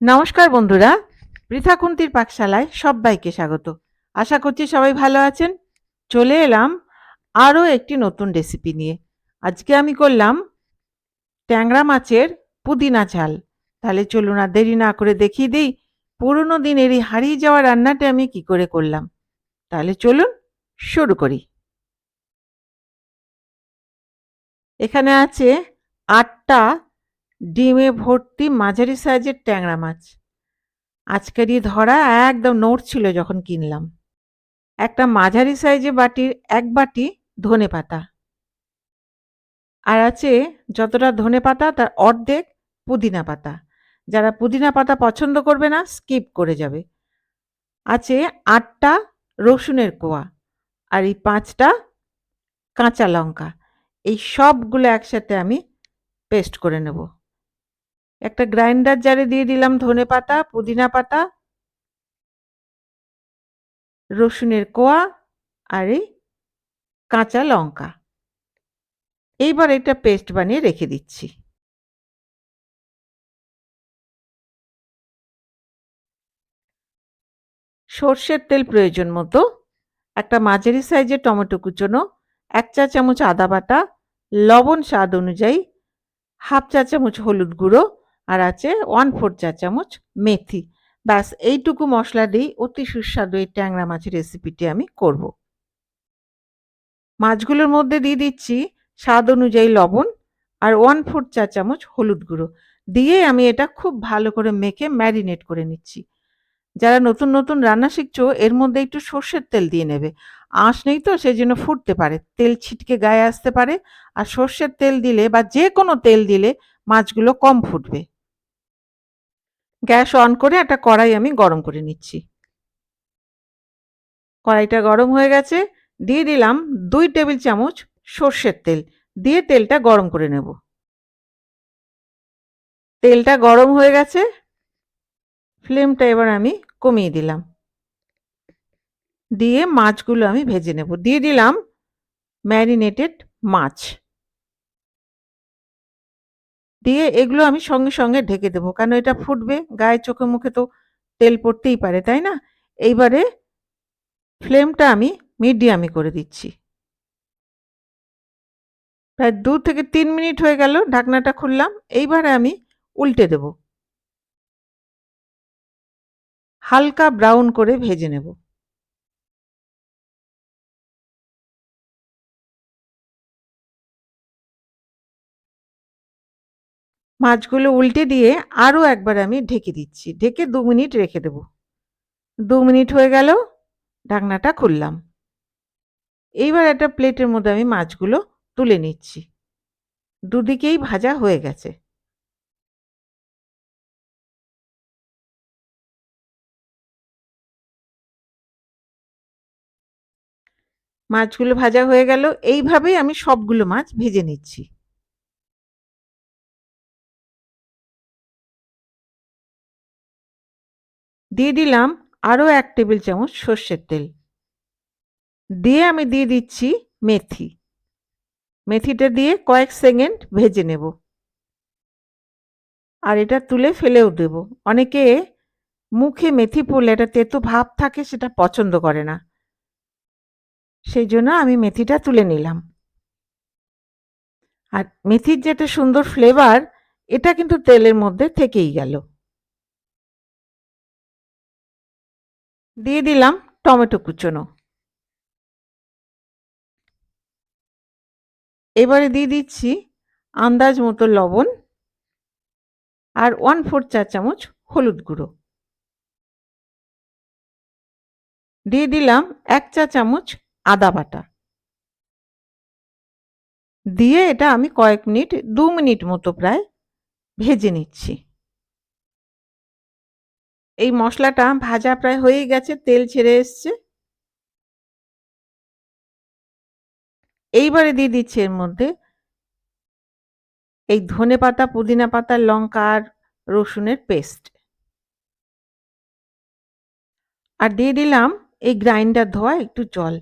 নমস্কার বন্ধুরা পৃথাকুন্তির পাকশালায় সবাইকে স্বাগত। আশা করছি সবাই ভালো আছেন। চলে এলাম আরও একটি নতুন রেসিপি নিয়ে। আজকে আমি করলাম ট্যাংরা মাছের পুদিনা ঝাল। তাহলে চলুন আর দেরি না করে দেখিয়ে দিই পুরনো দিনের এই হারিয়ে যাওয়া রান্নাটা আমি কি করে করলাম। তাহলে চলুন শুরু করি। এখানে আছে আটটা ডিমে ভর্তি মাঝারি সাইজের ট্যাংরা মাছ। আজকেরই ধরা একদম নড়ছিল যখন কিনলাম। একটা মাঝারি সাইজের বাটির এক বাটি ধনে পাতা। আর আছে যতটা ধনে পাতা তার অর্ধেক পুদিনা পাতা। যারা পুদিনা পাতা পছন্দ করবে না, স্কিপ করে যাবে। আছে আটটা রসুনের কোয়া আর এই পাঁচটা কাঁচা লঙ্কা। এই সবগুলো একসাথে আমি পেস্ট করে নেব। একটা গ্রাইন্ডার জারে দিয়ে দিলাম ধনে পাতা, পুদিনা পাতা, রসুনের কোয়া আর এই কাঁচা লঙ্কা। এইবার এটা পেস্ট বানিয়ে রেখে দিচ্ছি। সর্ষের তেল প্রয়োজন মতো, একটা মাঝারি সাইজের টমেটো কুচোনো, এক চা চামচ আদা বাটা, লবণ স্বাদ অনুযায়ী হাফ চা চামচ হলুদ গুঁড়ো আর আছে ওয়ান ফোর চা চামচ মেথি। ব্যাস, এইটুকু মশলা দিয়েই অতি সুস্বাদু এই ট্যাংরা মাছের রেসিপিটি আমি করব। মাছগুলোর মধ্যে দিয়ে দিচ্ছি স্বাদ অনুযায়ী লবণ আর ওয়ান ফোর চা চামচ হলুদ গুঁড়ো। দিয়ে আমি এটা খুব ভালো করে মেখে ম্যারিনেট করে নিচ্ছি। যারা নতুন নতুন রান্না শিখছো, এর মধ্যে একটু সর্ষের তেল দিয়ে নেবে। আঁশ নেই তো সেই জন্য ফুটতে পারে। তেল ছিটকে গায়ে আসতে পারে। আর সর্ষের তেল দিলে বা যে কোনো তেল দিলে মাছগুলো কম ফুটবে। গ্যাস অন করে একটা কড়াই আমি গরম করে নিচ্ছি। কড়াইটা গরম হয়ে গেছে, দিয়ে দিলাম দুই টেবিল চামচ সর্ষের তেল, দিয়ে তেলটা গরম করে নেব। তেলটা গরম হয়ে গেছে, ফ্লেমটা এবার আমি কমিয়ে দিলাম। দিয়ে মাছগুলো আমি ভেজে নেব। দিয়ে দিলাম ম্যারিনেটেড মাছ। দিয়ে এগুলো আমি সঙ্গে সঙ্গে ঢেকে দেবো। কেন এটা ফুটবে? গায়ে চোখে মুখে তো তেল পড়তেই পারে, তাই না? এইবারে ফ্লেমটা আমি মিডিয়ামে করে দিচ্ছি। প্রায় দু থেকে তিন মিনিট হয়ে গেল ঢাকনাটা খুললাম। এইবারে আমি উল্টে দেব। হালকা ব্রাউন করে ভেজে নেব। মাছগুলো উল্টে দিয়ে আরও একবার আমি ঢেকে দিচ্ছি। ঢেকে দু মিনিট রেখে দেব। দু মিনিট হয়ে গেল, ঢাকনাটা খুললাম। এইবার একটা প্লেটের মধ্যে আমি মাছগুলো তুলে নিচ্ছি। দুদিকেই ভাজা হয়ে গেছে। মাছগুলো ভাজা হয়ে গেল। এইভাবেই আমি সবগুলো মাছ ভেজে নিচ্ছি। দিয়ে দিলাম আরও এক টেবিল চামচ সর্ষের তেল। দিয়ে আমি দিয়ে দিচ্ছি মেথি। মেথিটা দিয়ে কয়েক সেকেন্ড ভেজে নেব। আর এটা তুলে ফেলেও দেব। অনেকে মুখে মেথি পড়লে এটা তেতো ভাব থাকে, সেটা পছন্দ করে না। সেই জন্য আমি মেথিটা তুলে নিলাম। আর মেথির যে একটা সুন্দর ফ্লেভার এটা কিন্তু তেলের মধ্যে থেকেই গেল। দিয়ে দিলাম টমেটো কুচনো। এবারে দিয়ে দিচ্ছি আন্দাজ মতো লবণ আর ওয়ান ফোর চা চামচ হলুদ গুঁড়ো। দিয়ে দিলাম এক চা চামচ আদা বাটা। দিয়ে এটা আমি কয়েক মিনিট, দু মিনিট মতো প্রায় ভেজে নিচ্ছি। এই মশলাটা ভাজা প্রায় হয়ে গেছে, তেল ছেড়ে এসছে। এইবারে দিয়ে দিচ্ছি এর মধ্যে এই ধনে পাতা, পুদিনা পাতা, লঙ্কা আর রসুনের পেস্ট। আর দিয়ে দিলাম এই গ্রাইন্ডার ধোয়া একটু জল।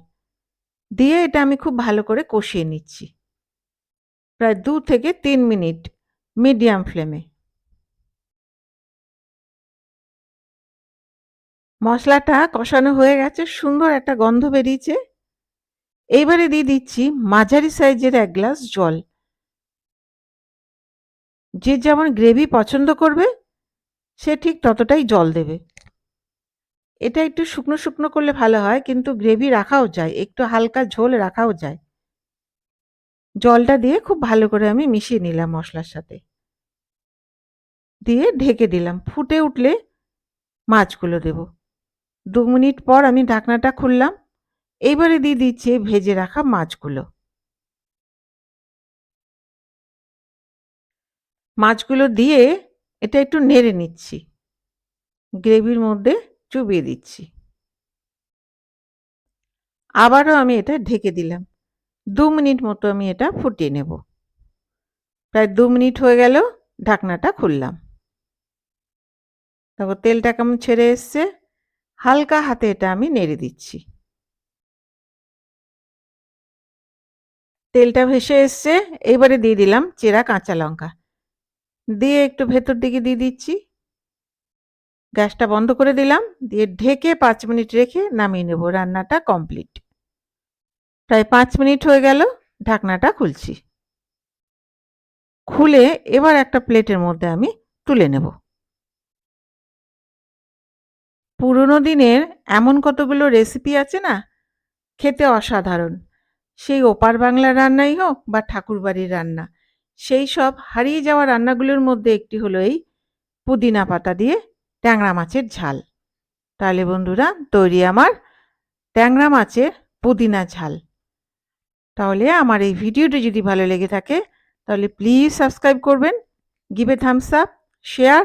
দিয়ে এটা আমি খুব ভালো করে কষিয়ে নিচ্ছি। প্রায় দু থেকে তিন মিনিট মিডিয়াম ফ্লেমে। মশলাটা কষানো হয়ে গেছে, সুন্দর একটা গন্ধ বেরিয়েছে। এইবারে দিয়ে দিচ্ছি মাঝারি সাইজের এক গ্লাস জল। যে যেমন গ্রেভি পছন্দ করবে, সে ঠিক ততটাই জল দেবে। এটা একটু শুকনো শুকনো করলে ভালো হয়, কিন্তু গ্রেভি রাখাও যায়, একটু হালকা ঝোল রাখাও যায়। জলটা দিয়ে খুব ভালো করে আমি মিশিয়ে নিলাম মশলার সাথে। দিয়ে ঢেকে দিলাম, ফুটে উঠলে মাছগুলো দেব। দু মিনিট পর আমি ঢাকনাটা খুললাম। এইবারে দিয়ে দিচ্ছি ভেজে রাখা মাছগুলো। মাছগুলো দিয়ে এটা একটু নেড়ে নিচ্ছি। গ্রেভির মধ্যে চুবিয়ে দিচ্ছি। আবারও আমি এটা ঢেকে দিলাম। দু মিনিট মতো আমি এটা ফুটিয়ে নেব। প্রায় দু মিনিট হয়ে গেল, ঢাকনাটা খুললাম। তারপর তেলটা কেমন ছেড়ে এসছে। হালকা হাতে এটা আমি নেড়ে দিচ্ছি। তেলটা ভেসে এসছে, এবারে দিয়ে দিলাম চেরা কাঁচা লঙ্কা। দিয়ে একটু ভেতর দিকে দিয়ে দিচ্ছি। গ্যাসটা বন্ধ করে দিলাম, দিয়ে ঢেকে পাঁচ মিনিট রেখে নামিয়ে নেব, রান্নাটা কমপ্লিট। প্রায় পাঁচ মিনিট হয়ে গেল, ঢাকনাটা খুলছি। খুলে এবার একটা প্লেটের মধ্যে আমি তুলে নেব। পুরনো দিনের এমন কতগুলো রেসিপি আছে না? খেতে অসাধারণ। সেই ওপার বাংলার রান্নাই হোক বা ঠাকুরবাড়ির রান্না, সেই সব হারিয়ে যাওয়া রান্নাগুলোর মধ্যে একটি হলো এই পুদিনা পাতা দিয়ে ট্যাংরা মাছের ঝাল। তাহলে বন্ধুরা, তৈরি আমার ট্যাংরা মাছের পুদিনা ঝাল। তাহলে আমার এই ভিডিওটি যদি ভালো লেগে থাকে, তাহলে প্লিজ সাবস্ক্রাইব করবেন give a thumbs up share